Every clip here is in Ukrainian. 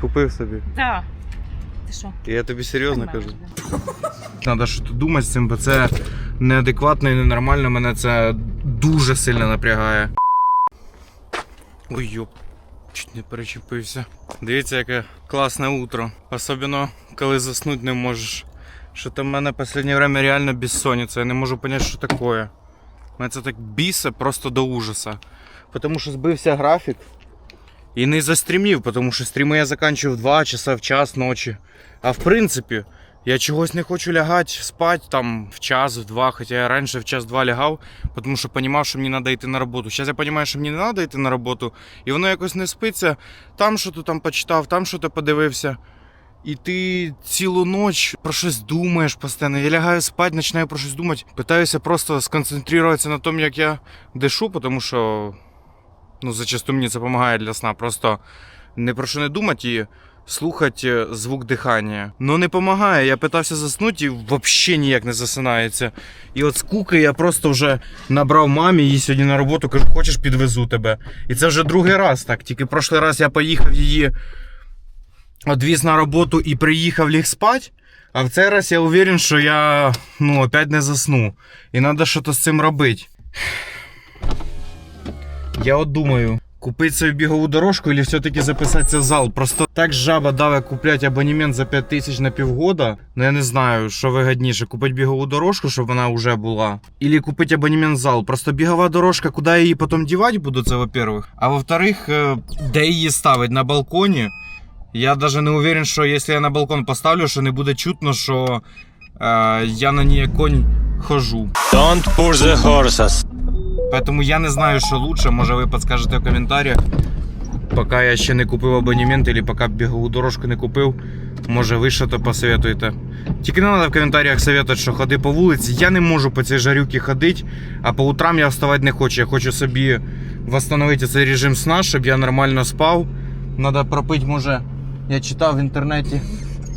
Купив собі. Да. Ти що? Я тобі серйозно кажу. Треба щось думати з цим, бо це неадекватно і ненормально. Мене це дуже сильно напрягає. Ой, йоп, чуть не перечепився. Дивіться, яке класне утро. Особливо, коли заснути не можеш. Що там в мене в останнє время реально безсонниця. Я не можу зрозуміти, що таке. Мене це так бісе просто до ужаса. Тому що збився графік. І не застрімів, тому що стріми я закінчив в 2 часа в час ночі. А в принципі, я чогось не хочу лягати спати там в час, в два, хоча я раніше в час-два лягав, тому що розумів, що мені треба йти на роботу. Зараз я розумію, що мені не треба йти на роботу, і воно якось не спиться. Там що то там почитав, там що то подивився. І ти цілу ніч про щось думаєш постійно. Я лягаю спати, починаю про щось думати. Питаюся просто сконцентруватися на тому, як я дишу, тому що ну, зачасту мені це допомагає для сна. Просто не про що не думати і слухати звук дихання. Ну не допомагає. Я питався заснути і взагалі ніяк не засинається. І от скуки я просто вже набрав мамі її сьогодні на роботу, кажу, хочеш підвезу тебе. І це вже другий раз так. Тільки прошлий раз я поїхав її одвіз на роботу і приїхав ліг спати. А в цей раз я уверен, що я ну, опять не засну. І треба щось з цим робити. Я от думаю, купити собі бігову дорожку или все-таки записатися в зал. Просто так жаба дала купляти абонемент за 5 тисяч на півгода. Ну я не знаю, що вигідніше. Купити бігову дорожку, щоб вона вже була. Или купити абонемент в зал. Просто бігова дорожка, куди її потім дівати буду, це во-первых. А во-вторых, е, де її ставити? На балконі. Я даже не уверен, що якщо я на балкон поставлю, що не буде чутно, що е, я на ній конь хожу. Don't push the horses. Поэтому я не знаю, що лучше. Може ви підскажете в коментарях. Поки я ще не купив абонемент, або поки бігову дорожку не купив, може ви що то посоветуєте. Тільки не треба в коментарях советувати, що ходи по вулиці. Я не можу по цій жарюці ходити, а по утрам я вставати не хочу. Я хочу собі встановити цей режим сна, щоб я нормально спав. Треба пропити, може, я читав в інтернеті.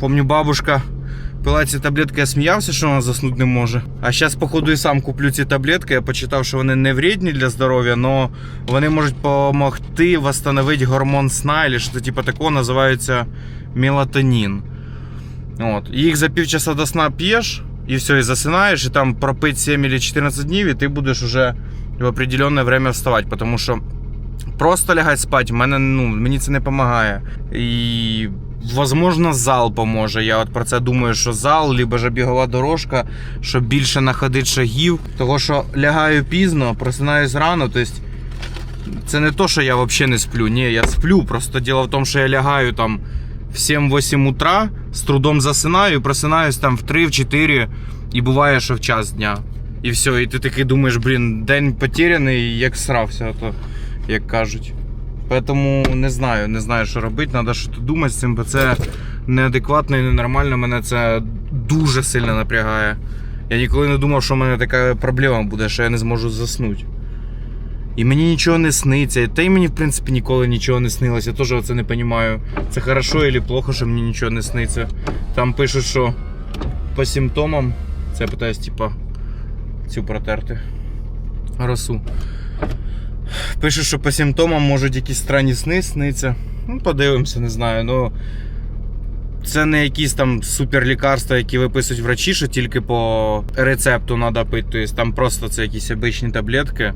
Помню, бабушка пила ці таблетки, я сміявся, що вона заснути не може. А зараз, походу, і сам куплю ці таблетки. Я почитав, що вони не вредні для здоров'я, але вони можуть допомогти встановити гормон сна, або що типу такого називається мелатонін. От. Їх за півчаса до сна п'єш, і все, і засинаєш, і там пропить 7 або 14 днів, і ти будеш уже в определенне время вставати, тому що просто лягати спати, мене, ну, мені це не допомагає. І Возможно, зал поможе. Я от про це думаю, що зал, либо ж бігова дорожка, щоб більше находити шагів. Того, що лягаю пізно, просинаюсь рано. Тобто це не то, що я взагалі не сплю. Ні, я сплю. Просто діло в тому, що я лягаю там в 7-8 утра, з трудом засинаю, і просинаюсь там в 3-4, і буває, що в час дня. І все, і ти такий думаєш, блін, день потеряний, як срався, то, як кажуть. Поэтому не знаю, не знаю, що робити. Треба щось думати з цим, бо це неадекватно і ненормально. Мене це дуже сильно напрягає. Я ніколи не думав, що в мене така проблема буде, що я не зможу заснути. І мені нічого не сниться. Та й мені, в принципі, ніколи нічого не снилося. Я теж оце не розумію. Це хорошо чи плохо, що мені нічого не сниться. Там пишуть, що по симптомам. Це я питаюсь, типа, цю протерти. Росу. Пишуть, що по симптомам можуть якісь странні сни сниться. Ну, подивимося, не знаю. Ну, це не якісь там суперлікарства, які виписують врачі, що тільки по рецепту треба пити. Тобто там просто це якісь обичні таблетки.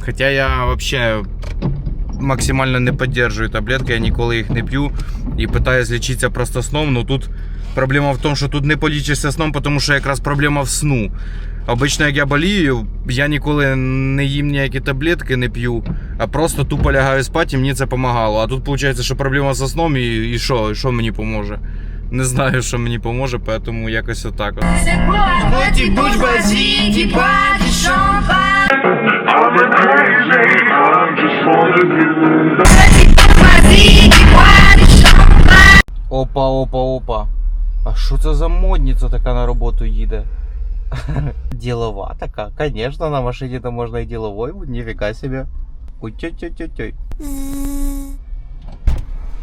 Хоча я взагалі максимально не підтримую таблетки, я ніколи їх не п'ю і питаюсь лічитися просто сном. Ну тут проблема в тому, що тут не полічишся сном, тому що якраз проблема в сну. Обично, як я болію, я ніколи не їм ніякі таблетки, не п'ю, а просто тупо лягаю спати і мені це допомагало. А тут виходить, що проблема з сном і що, і що мені поможе? Не знаю, що мені поможе, тому якось отак. От. Будь будь базики, пати шампан. Базики, пати шампан. Опа, опа, опа. А що це за модниця така на роботу їде? Ділова така? Конечно, на машині то можна і діловою бути, ніфіга себе. Ой-тьой-тьой-тьой.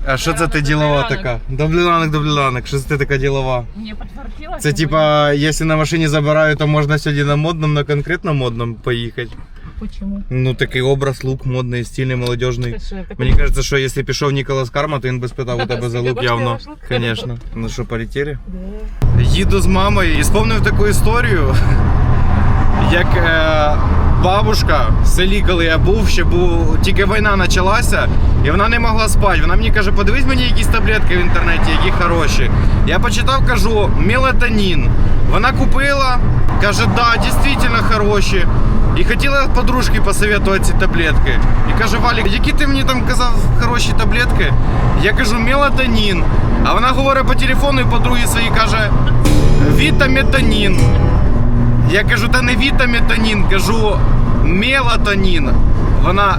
А що це ти ділова така? Добліланок, добліланок, що це ти така ділова? Мені підтвердилося. Це типа, якщо на машині забираю, то можна сьогодні на модному, на конкретно модному поїхати. Почему? Ну такий образ, лук модний, стильний, молодіжний. Ти що, так Мені кажется, що якщо пішов Ніколас Карма, то він би спитав у тебе за лук явно. Звісно. Ну що, полетіли? Да. Їду з мамою і сповнив таку історію, як е, бабушка в селі, коли я був, ще був, тільки війна почалася, і вона не могла спати. Вона мені каже, подивись мені якісь таблетки в інтернеті, які хороші. Я почитав, кажу, мелатонін. Вона купила, каже, да, дійсно хороші. І хотіла подружки посоветувати ці таблетки. І каже, Валік, які ти мені там казав хороші таблетки? Я кажу, мелатонін. А вона говорить по телефону і подругі своїй каже, вітаметонін. Я кажу, та не вітаметонін, кажу мелатонін. Вона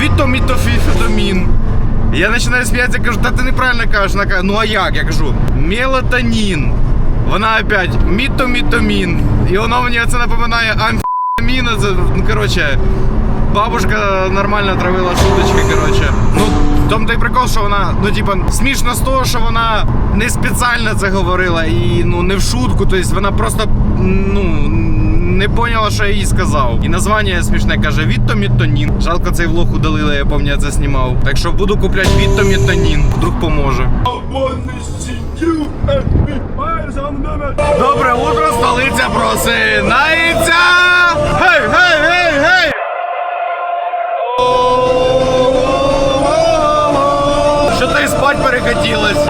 вітомітофітамін. Я починаю сміятися, кажу, та ти неправильно кажеш. Вона каже, ну а як? Я кажу, мелатонін. Вона опять мітомітомін. І воно мені це напоминає амфетаміна. Це, ну, коротше, бабушка нормально травила шуточки, коротше. Ну, тому той прикол, що вона, ну, типа, смішно з того, що вона не спеціально це говорила і ну не в шутку. Тобто вона просто ну не поняла, що я їй сказав. І названня смішне каже Вітомітонін. Жалко, цей влог удалили, я пам'ятаю, це знімав. Так що буду купляти Вітомітонін. Вдруг поможе. Добре утро, столиця просинається! Гей, гей, гей, гей! Що то і спать перехотілось?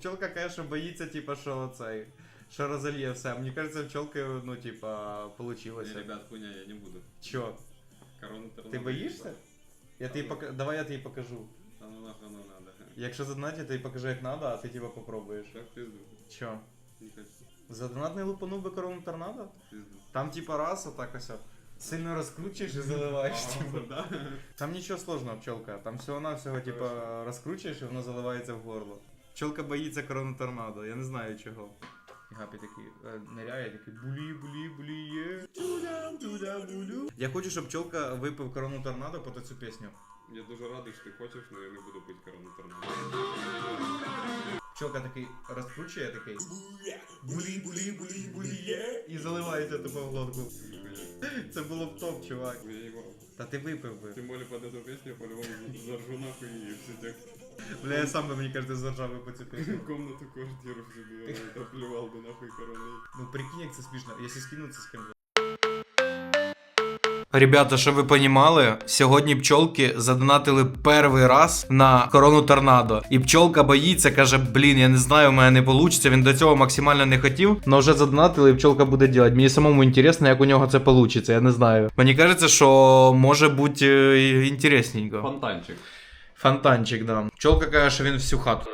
Пчелка каже, що боїться, типа, що цей. Що розольє все. Мені кажется, пчелка, ну, типа, получилося. Не, ребят, хуйня, я не буду. Чо? Корону торнадо. Ти боїшся? Я тобі пока... Давай я тобі покажу. Та ну нахуй ну надо. Якщо задонати, я тобі покажу, як надо, а ти типа попробуєш. Так пизду. Чо? Не хочу. Задонатний лупанув би корону торнадо? Пизду. Там типа раз, отак ось. Сильно розкручуєш і заливаєш. типу. да? Там нічого сложного, пчелка. Там всього-навсього, типа, розкручуєш і воно заливається в горло. Пчелка боїться корону торнадо, я не знаю чого. І Гапі такий е, ниряє, такий булі, булі, булі, є. Туда, туда, булю. Я хочу, щоб пчелка випив корону торнадо по цю пісню. Я дуже радий, що ти хочеш, але я не буду пити корону торнадо. Пчелка такий розкручує такий. Булі, булі, булі, булі, є. І заливається тупо в глотку. Це було б топ, чувак. Я. Та ти випив би. Тем более под эту песню я по-любому заржу нахуй и все текст. Бля, я сам би, мені кажется, заржав би по цю пісню. Комнату, квартиру себе, да плевал бы нахуй короной. Ну прикинь, як це смішно. Якщо скинуться з ким. Ребята, щоб ви понімали, сьогодні пчолки задонатили перший раз на корону торнадо. І пчолка боїться, каже: блін, я не знаю, у мене не вийде. Він до цього максимально не хотів, але вже задонатили, і пчолка буде робити. Мені самому інтересно, як у нього це вийде. Я не знаю. Мені кажеться, що може бути е, інтересненько. Фонтанчик. Фонтанчик, да. Пчолка каже, що він всю хату.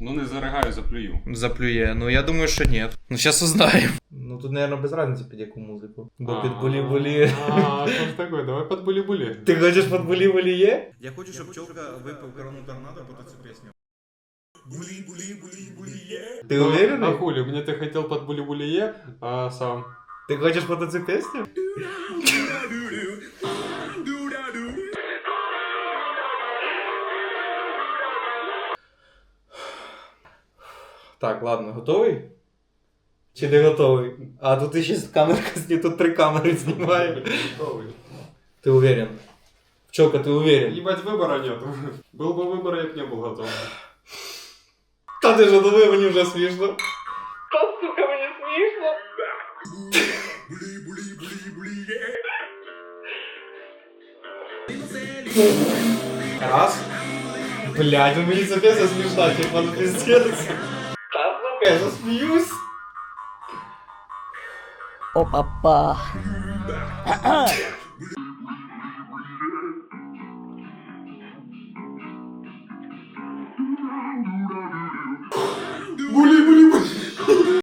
Ну не заригаю, заплюю. Заплює. Ну я думаю, що ні. Ну зараз узнаємо. Ну тут, наверное, без разницы під яку музику. Бо під булі-булі. А, что ж такое? Давай под були-були. Ти хочеш під булі-булі є? Я хочу, щоб пчелка випив корону торнадо по цю пісню. Булі-булі-булі-булі є. Ти А уверений? хули, мне ты хотел под були-були, а сам. Ти хочеш під цю пісню? Так, ладно, готовий? Чи не готовий? А тут ще камерка зні, тут три камери знімає. Ти уверен? Пчелка, ти уверен? Ебать, выбора нету. Был бы выбор, я бы не был готов. Та ти ж думаю, мені вже смішно. Та сука, мені смішно. Раз. Блядь, ну мені це песня смішна, типа, ну пиздец. menos views. Ô papá. bully, bully, bully.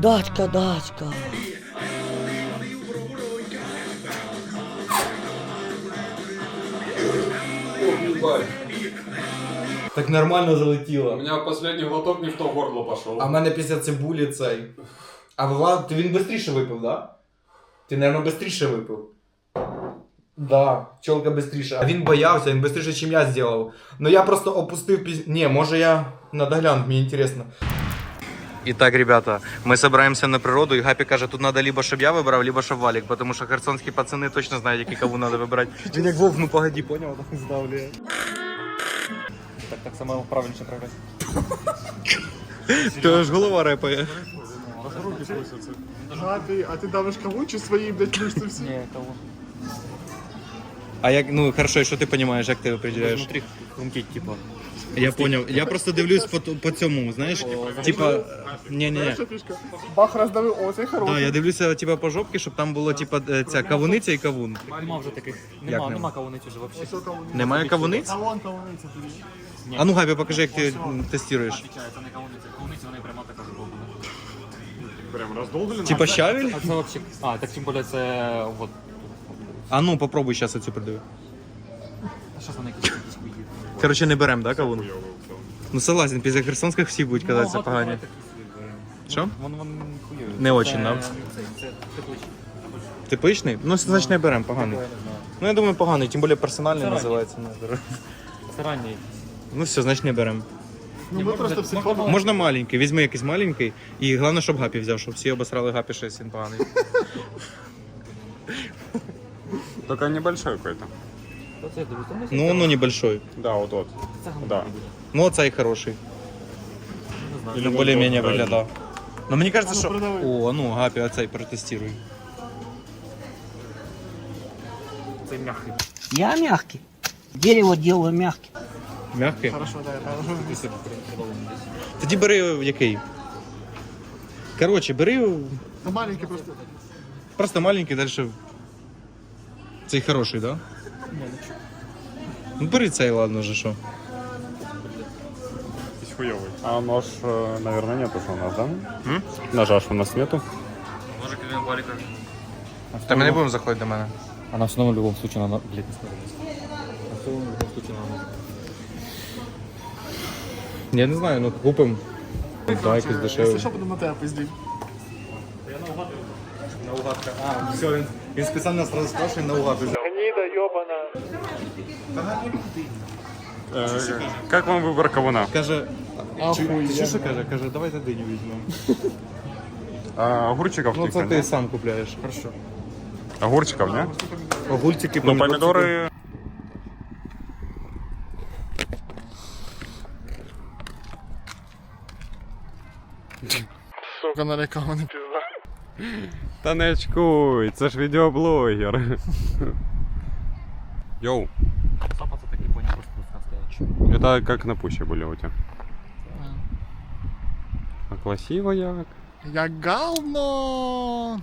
Дачка. Так нормально У залетіло. меня последний глоток не в то горло пошел. А в мене після цибулі цей. А Влад, ти він швидше випив, да? Ти, мабуть, швидше випив. Да, чолка швидше. А він боявся, він швидше, ніж я зробив. Ну я просто опустив піз... Ні, може я надо глянути, мені цікаво. Итак, ребята, мы собираемся на природу, и Гапи каже, тут надо либо щоб я вибрав, либо щоб Валік, потому що херсонські пацани точно який каву надо вибирати. Він як вовк, ну погоди, понял, так здавлює. Так, так само правильніше програти. Ти ж голова репає. А ти, а ти давиш каву чи свої, блядь, мишці всі? Ні, кого? А як, ну хорошо, і що ти розумієш, як ти определяєш? Внутрі хрумкіть, типа. Я понял. Я просто дивлюсь по, по цьому, знаєш, типа. Ні, ні, ні. Бах роздавив, о, це хороший. Да, я дивлюся типа по жопки, щоб там було типа е, ця кавуниця і кавун. Нема вже таких. Нема, нема? нема кавуниці вже взагалі. Немає кавуниць? А кавуниця тобі. А ну Габі, покажи, як ти м, тестуєш. Отвічаю, це не кавуниця. Кавуниця вони прямо така зроблена. Прям раздолбили? Типа щавель? А це взагалі... А, так тим більше це... Вот. А ну попробуй зараз цю придивив. А що вони якісь? Коротше, не беремо, да, кавун? Ну согласен, після херсонських всі будуть казати, це погані. Що? Не очень, да? Це. Типичний? Ну, значить не беремо, поганий. Ну я думаю, поганий, тим більше персональний називається. ну, Це ранній. Ну все, значить не беремо. Ну ми просто всі формули. Можна маленький, візьми якийсь маленький, і головне, щоб гапі взяв, щоб всі обосрали гапі, що він поганий. Только небольшой какой-то. Ну, ну небольшой. Да, вот тот. Да. Ну, оцей хороший. Не знаю. Или более-менее да. виглядав. Ну мені кажется, А ну, що. О, ну гапі, оцей протестируй. Це м'який. Я мягкий. Дерево делаю мягким. Мягкий? Хорошо, да, я там. Тоді бери який. Коротше, бери Ну маленький просто. просто маленький, далі. Цей хороший, да? Ну бери цей, ладно вже що. хуёвый. А нож, э, наверное, нету же у нас, да? Ножа ж у нас нету. Може, крім валіка. Та ми не будемо заходити до мене. Она все равно в любом случае надо, блядь, не скажу. А все равно в любом случае надо. Я не знаю, ну купимо. Да, якийсь Якщо дешевий. що, буду на тебе пиздів. Наугадка. А, все, він, він спеціально сразу спрашиває наугад. Э, как вам выбор кавуна? Каже, чи, що що каже? Каже, давайте диню візьмемо. А, огурчиков Ну це тільки, ти да? сам купляєш. Хорошо. Огурчиков, не? Огурчики, Ну, помидоры... Сука, налякав мене пізда. Та не очкуй, це ж відеоблогер. Йоу, Сапа це такий поняв, просто розкастаючи. это как на пуще были у тебя. А красиво як. Як говно.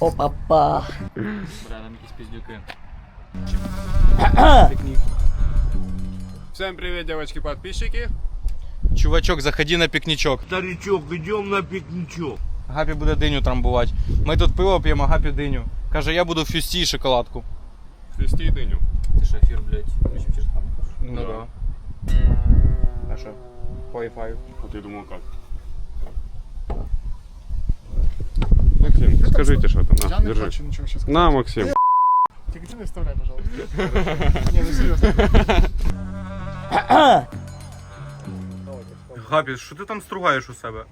Опа-па. Бля, там якісь піздюки. Всем привет, девочки-подписчики. Чувачок, заходи на пікнічок. Старичок, идем на пикничок. Гапі буде диню трамбувати. Ми тут пиво п'ємо, а Гапі диню. Каже, я буду в фюсті і шоколадку. Христи и дыню. Це ж ефір, блядь, включив через там. Ну да. А що? По Wi-Fi. А ты думал как? Максим, скажите, что там. Я На, не держи. хочу нічого ще сказати. На, Максим. Тільки ти не вставляй, пожалуйста. Ні, ну серйозно. Гапі, що ти там стругаєш у себе?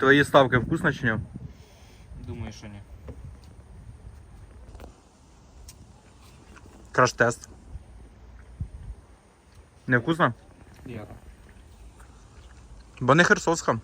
Твої ставки вкусно чи ні? Думаю, що ні. Краш-тест. Не вкусно? Я. Бо не херсовська.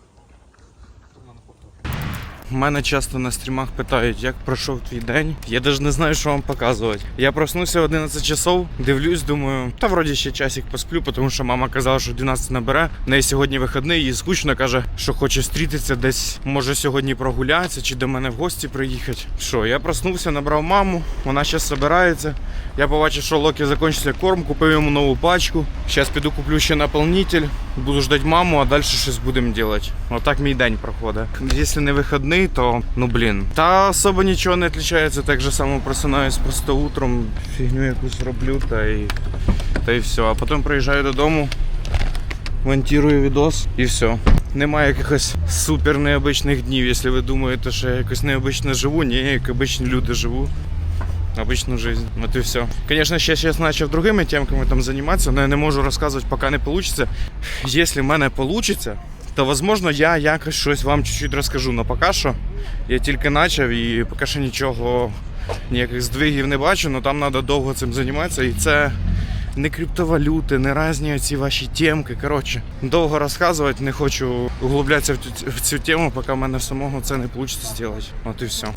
Мене часто на стрімах питають, як пройшов твій день. Я навіть не знаю, що вам показувати. Я проснувся в 11 часов, дивлюсь, думаю, та вроді ще часик посплю, тому що мама казала, що 12 набере. В неї сьогодні вихідний, їй скучно каже, що хоче зустрітися десь, може сьогодні прогулятися чи до мене в гості приїхати. Що, я проснувся, набрав маму, вона зараз збирається. Я побачив, що Локі закінчився корм, купив йому нову пачку. Зараз піду куплю ще наповнитель, буду ждати маму, а далі щось будемо робити. Отак мій день проходить. Якщо не вихідний, то ну блін. Та особо нічого не відрізняється, так же само просинаюсь просто утром, фігню якусь роблю та і, та і все. А потім приїжджаю додому, монтую відос і все. Немає якихось супер необичних днів, якщо ви думаєте, що я якось необично живу. Ні, як обичні люди живу обычную жизнь. Вот и все. Конечно, сейчас, сейчас начал другими темками там заниматься, но я не можу розказувати, поки не получится. Если в мене получится, то возможно я якось щось вам чуть-чуть розкажу. Но поки що я тільки почав і поки що нічого, ніяких здвигів не бачу, але там треба довго цим займатися. І це не криптовалюти, не різні ці ваші темки. Коротше, довго розказувати, не хочу углублятися в цю, в цю тему, поки в мене самого це не вийде зробити. От і все.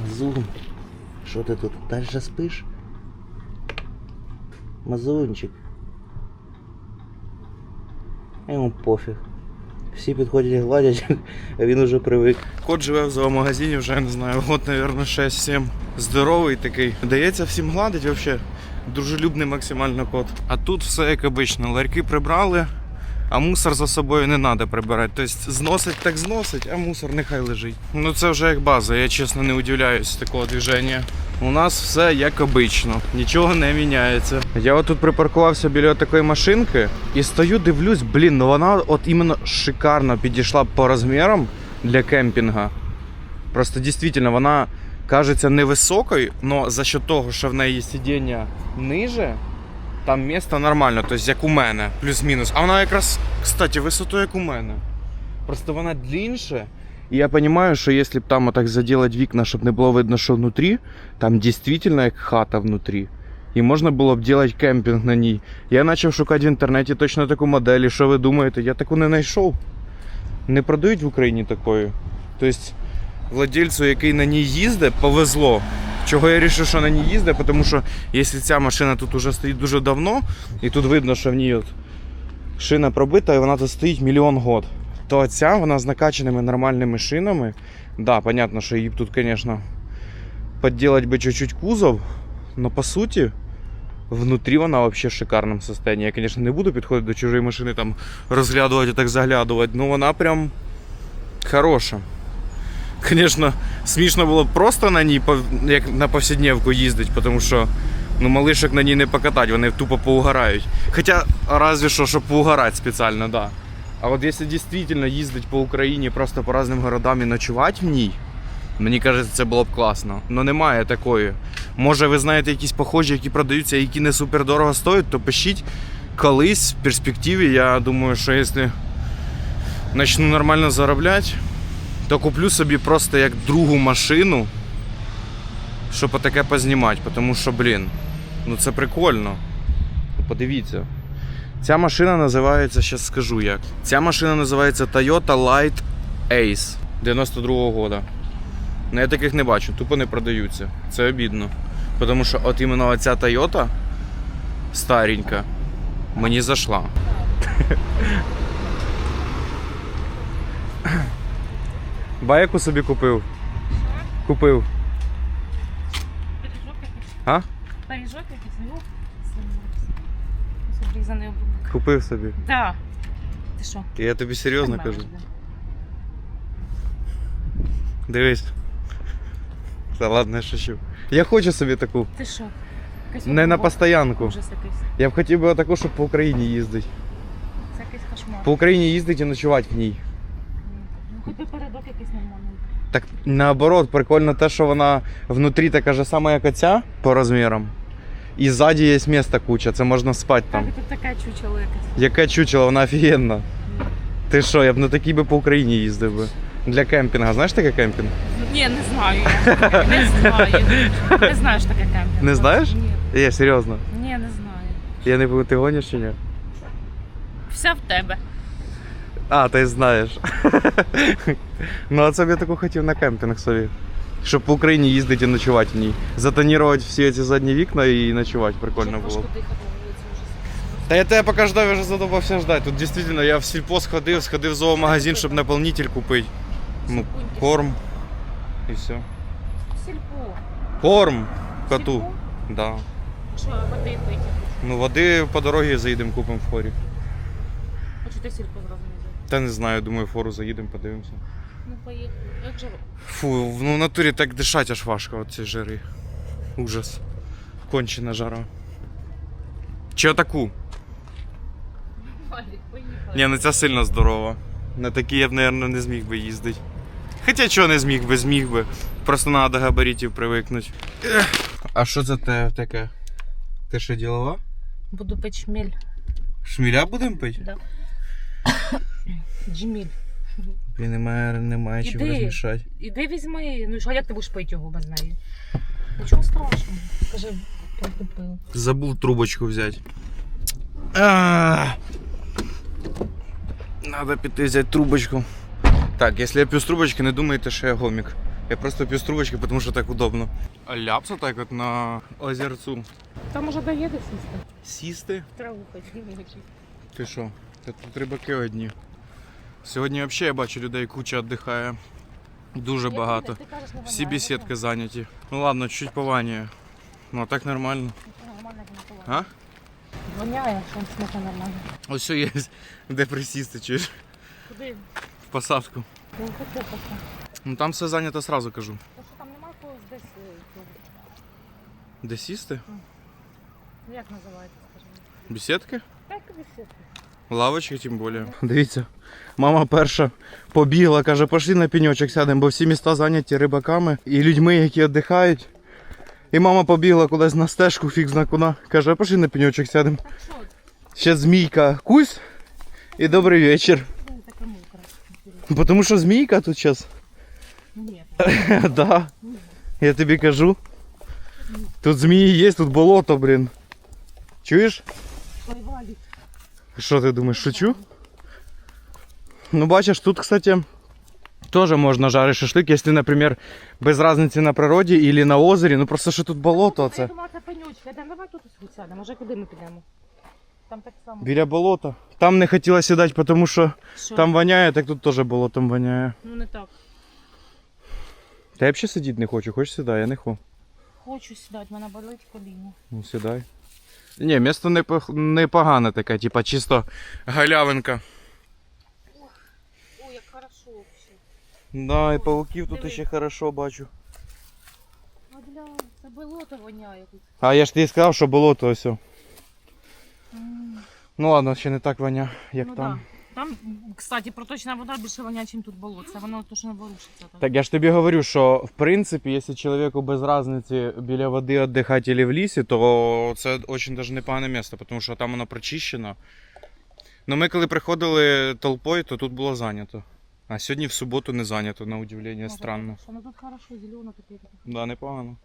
Мазун, що ти тут далі спиш? Мазунчик. Йому пофіг. Всі підходять гладять, а він уже привик. Кот живе в зоомагазині вже не знаю, год, мабуть, 6-7. Здоровий такий. Дається всім гладить взагалі. Дружелюбний максимально кот. А тут все як обично. Ларьки прибрали, а мусор за собою не треба прибирати. Тобто зносить так зносить, а мусор нехай лежить. Ну це вже як база, я чесно не удивляюсь такого движення. У нас все як обично, нічого не міняється. Я отут припаркувався біля такої машинки і стою, дивлюсь, блін, ну вона от іменно шикарно підійшла по розмірам для кемпінга. Просто дійсно вона кажеться невисокою, але за счет того, що в неї сидіння ниже, там місце нормально, тобто як у мене, плюс-мінус. А вона якраз, кстати, висотою як у мене. Просто вона длинніше. І я розумію, що якщо б там отак заділати вікна, щоб не було видно, що внутрі, там дійсно як хата внутрі. І можна було б робити кемпінг на ній. Я почав шукати в інтернеті точно таку модель. І що ви думаєте? Я таку не знайшов. Не продають в Україні такої. Тобто, владельцю, який на ній їздить, повезло. Чого я вирішив, що на ній їздить, тому що якщо ця машина тут уже стоїть дуже давно, і тут видно, що в ній от шина пробита, і вона тут стоїть мільйон год, то ця вона з накачаними нормальними шинами. Да, понятно, що її тут, звісно, підділати би чуть-чуть кузов, но по суті. Внутрі вона взагалі в шикарному состоянии. Я, звісно, не буду підходити до чужої машини, там розглядувати і так заглядувати, але вона прям хороша. Звісно, смішно було просто на ній як на повсякдневку їздити, тому що ну, малишок на ній не покатати, вони тупо поугорають. Хоча разве що, щоб поугарати спеціально, да. А от якщо дійсно їздити по Україні просто по різним городам і ночувати в ній, мені кажеться, це було б класно. Ну немає такої. Може, ви знаєте якісь похожі, які продаються, які не супер дорого стоять, то пишіть колись в перспективі. Я думаю, що якщо почну нормально заробляти, то куплю собі просто як другу машину, щоб таке познімати, тому що, блін, ну це прикольно. Ну, Подивіться. Ця машина називається, зараз скажу як. Ця машина називається Toyota Light Ace 92-го года. Ну я таких не бачу, тупо не продаються. Це обідно. Тому що от іменно оця Toyota старенька мені зайшла. Байку собі купив. Купив. Пиріжок якийсь. А? Пиріжок якийсь, ну. Ось Обрізаний обрубок. Купив собі. Да. Ти що? Я тобі серйозно кажу. Дивись. Та ладно, я шучу. Я хочу собі таку. Ти що? Якийсь Не на постоянку. Ужас якийсь. Я б хотів би таку, щоб по Україні їздити. Це якийсь кошмар. По Україні їздити і ночувати в ній. Ну хоч би якийсь нормальний. Так наоборот, прикольно те, що вона внутрі така ж сама, як оця по розмірам. І ззаді є місце куча, це можна спати там. Так, тут таке чучело якесь. Яке чучело, вона офігенна. Ти що, я б на такій би по Україні їздив би. Для кемпінга. Знаєш таке кемпінг? Ні, не знаю я. Не знаю. Не знаю, що таке кемпінг. Не знаєш? Ні. Я серйозно. Ні, не знаю. Я не пам'ятаю, ти гониш чи ні? Вся в тебе. А, ти знаєш. ну, а це б я таку хотів на кемпінг собі. Щоб по Україні їздити і ночувати в ній. Затонірувати всі ці задні вікна і ночувати прикольно було. б. Та я тебе поки ждав, я вже задобався ждати. Тут дійсно я в сільпо сходив, сходив в зоомагазин, щоб наповнитель купити. Ну, корм. І все. Сільпо. Корм коту. Сільпо? Да. Що, води пити? Ну, води по дорозі заїдемо, купимо в чи ти сільпо зразу? Та не знаю, думаю, фору заїдемо, подивимося. Ну, поїхали. Як же Фу, ну в натурі так дишать аж важко от ці жири. Ужас. Кончена жара. Чи отаку? Валік, поїхали. Ні, ну ця сильно здорова. На такій я б, мабуть, не зміг би їздити. Хоча чого не зміг би, зміг би. Просто треба до габаритів привикнути. А що це те таке? Ти що ділова? Буду пити шмель. Шміля будемо пити? Да. Джміль. Блін, немає, немає чим Іди. розмішати. Іди візьми. Ну що, як ти будеш пити його без неї? Нічого страшного. Скажи, прикупив. Забув трубочку взяти. А! Надо піти взяти трубочку. Так, якщо я п'ю з трубочки, не думайте, що я гомік. Я просто п'ю з трубочки, тому що так удобно. А ляпса так от на озерцу. Там уже доїде сісти. Сісти? Траву хотіли. Ти що? Та тут рибаки одні. Сьогодні взагалі я бачу людей куча віддихає. Дуже багато. Всі бесідки зайняті. Ну ладно, чуть пованіє. Ну а так нормально. А? Воняє, що смака нормально. Ось є, де присісти, чуєш? Куди? В посадку. Я не хочу поки. Ну там все зайнято, сразу кажу. То що там немає когось десь. е. Де сісти? Ну як називається, скажи? Бесідки? Так, бесідки. Лавочки, тим більше. Дивіться, мама перша побігла, каже, пошли на пеньочок сядемо, бо всі міста зайняті рибаками і людьми, які віддихають. І мама побігла кудись на стежку, фіг зна куди. Каже, пошли на пеньочок сядемо. Ще змійка кусь і добрий вечір. Тому що змійка тут зараз. Да. Я тобі кажу. Тут змії є, тут болото, блін. Чуєш? Що ти думаєш, шучу? Ну бачиш, тут, кстати, тоже можна жарити шашлик, якщо, наприклад, без різниці на природі або на озері, ну просто що тут болото це. Давай тут сядемо. Може, куди ми підемо? Там так само. Біля болота. Там не хотіла сідати, тому що Що? там воняє, так тут теж болотом воняє. Ну не так. Та я взагалі сидіти не хочу, хочеш сідай, я не хочу. Хочу сідати, мене болить коліно. Ну сідай. Ні, місто непогане таке, типа чисто галявинка. Ой, як хорошо взагалі. Да, і пауків тут ще хорошо бачу. А бля, це болото воняє тут. А я ж тобі сказав, що болото ось. Mm. Ну ладно, ще не так воня, як ну, там. Да. Там, кстати, проточна вода більше воняє, ніж тут болото. Це воно то, що не ворушиться. Так. Так я ж тобі говорю, що в принципі, якщо чоловіку без різниці біля води віддихати або в лісі, то це дуже даже непогане місце, тому що там воно прочищено. Ну ми коли приходили толпою, то тут було зайнято. А сьогодні в суботу не зайнято, на удивлення, странно. ну тут хорошо, зелено таке. таке. Да, непогано.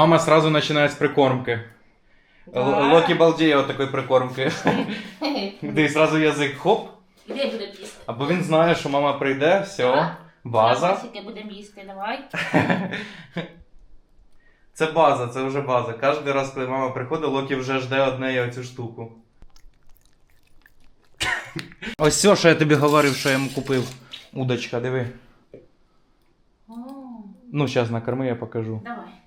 Мама сразу починає з прикормки. Да. Л- Локі балдіє от такої прикормки. Де сразу язик хоп. Де буде їсти? Або він знає, що мама прийде, все, база. Скільки будемо їсти, давай. Це база, це вже база. Кожен раз, коли мама приходить, Локі вже жде одне оцю штуку. Ось все, що я тобі говорив, що я йому купив. Удочка, диви. О, Ну, зараз накорми, я покажу. давай.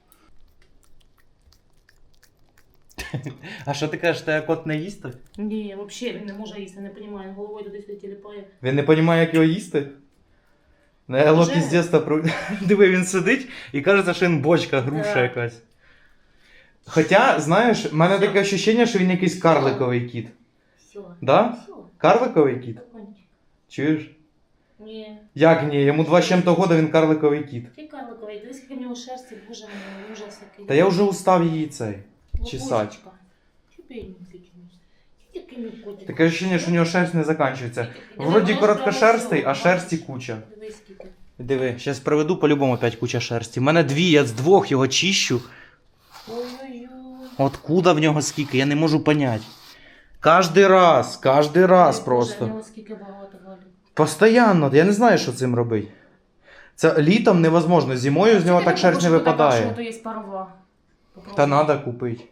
А що ти кажеш, тебе кот не їсти? Ні, взагалі він не може їсти, не розумію, він головою туди сюди тіліпає. Він не розуміє, як його їсти? Не, Локі Вже? з дитинства про... Диви, він сидить і кажеться, що він бочка, груша Да. якась. Хоча, знаєш, в мене таке відчуття, що він якийсь карликовий кіт. Все. Да? Все, Карликовий кіт? Чуєш? Ні. Як ні? Йому два з чим-то года, він карликовий кіт. Ти карликовий, дивись, який в нього шерсті, боже мій, ужас який. Та я вже устав її цей. Чесать. Таке ощущення, що у нього шерсть не закінчується. Вроді короткошерстий, а шерсті куча. Диви, зараз приведу по-любому опять куча шерсті. У мене дві, я з двох його чищу. Откуда в нього скільки? Я не можу понять. Кожний раз, кожний раз просто. Постоянно, я не знаю, що цим робити. Це літом невозможно, зимою з нього так шерсть не випадає. Та треба купити.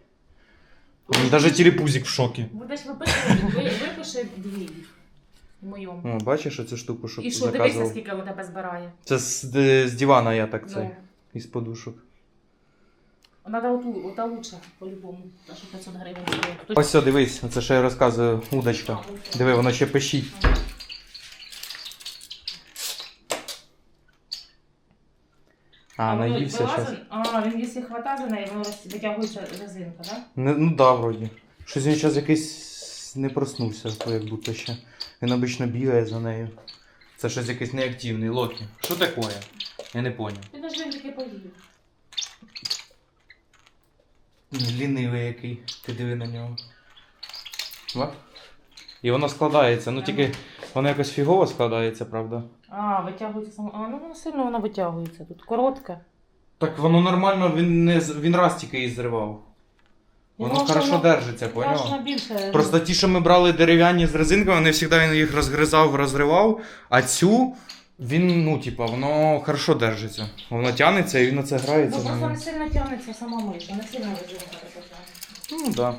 Навіть телепузик в шокі. Ви- випиши дві. В моєму. О, бачиш оцю штуку, що І що, дивися, заказував? скільки у тебе збирає. Це з, де- з дивана я так цей. Ну, Із подушок. Надо оту, ота лучше, по-любому. Та що 500 гривень стоїть. Тут- Ось все, дивись, це ще я розказую, удочка. Диви, воно ще пищить. А, наївся зараз. А, він якщо хвата за неї, воно витягується резинка, так? Не, ну да, вроді. Щось він зараз якийсь не проснувся, то як будто ще. Він обично бігає за нею. Це щось якийсь неактивний Локі. Що таке? Я не поняв. Ти навіть він тільки поїв. Лінивий який. Ти диви на нього. Ва? І воно складається. Ну тільки воно якось фігово складається, правда? А, витягується само. А, ну воно сильно воно витягується. Тут коротке. Так воно нормально, він не з- він раз тільки її зривав. Воно хорошо воно- держиться, більше. Просто ті, що ми брали дерев'яні з резинками, вони завжди він їх розгризав, розривав, а цю він, ну, типа, воно хорошо держиться. Воно тягнеться і він на це Ну, грається. просто не сильно тягнеться сама миша, не сильно резинка. Ну, так. Да.